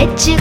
let you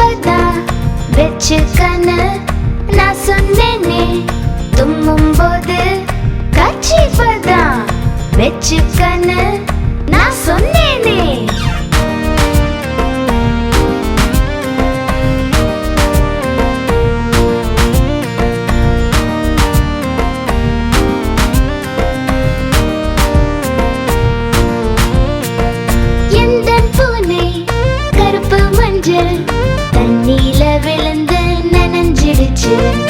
சொன்னா வெச்சு கண்ணு நான் சொன்னேனே. தும்மும் போது கட்சி பதான் வெச்சு கண்ணு நான் சொன்னேனே. Música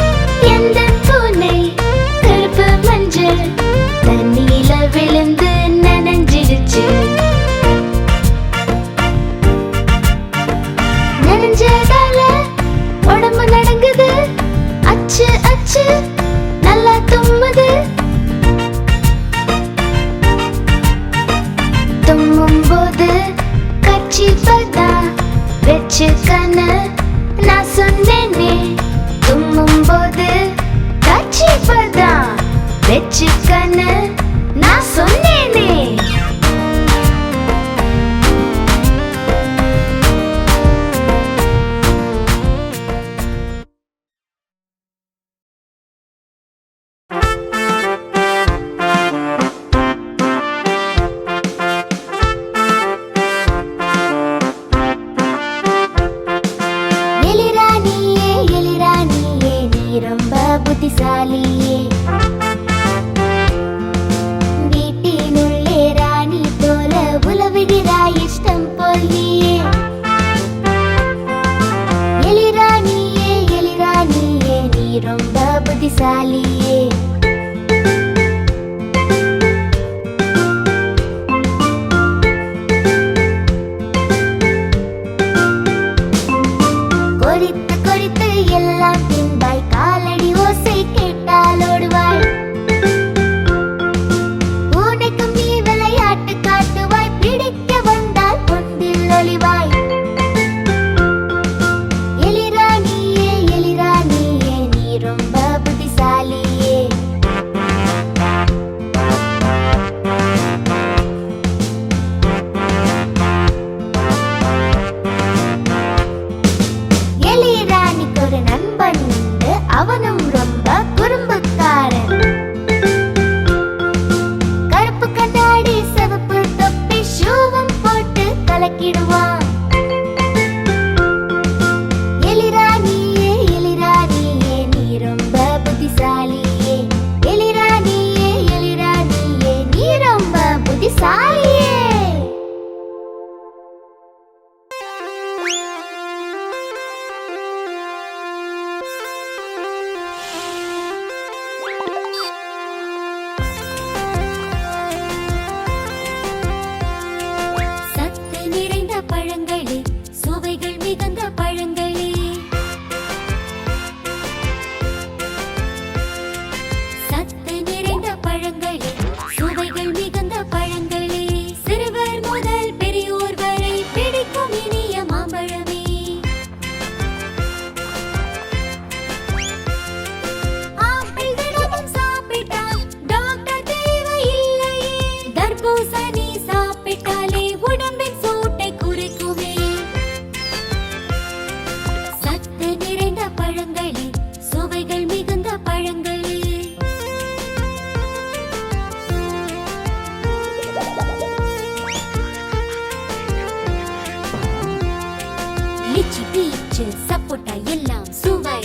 சப்போட்டா எல்லாம் சுவை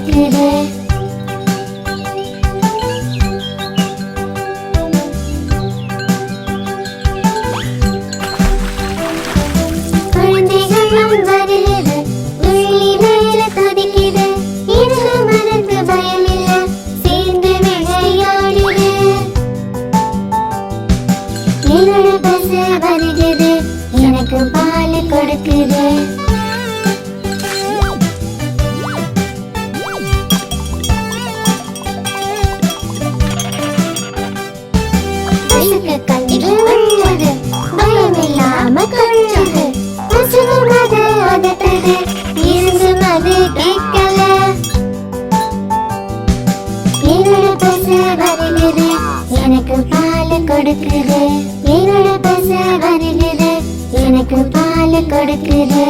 பால் கொடுக்குது கொடுக்குது என்னோட பச வருகிறது எனக்கு பால் கொடுக்குது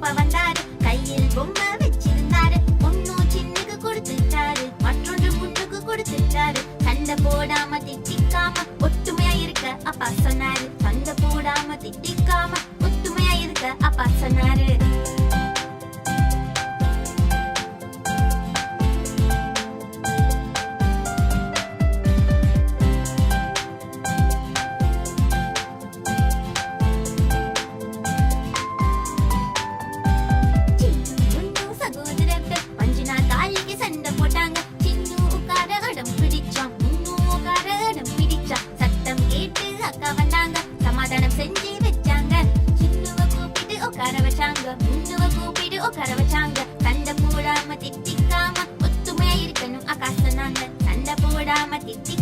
pabandado It's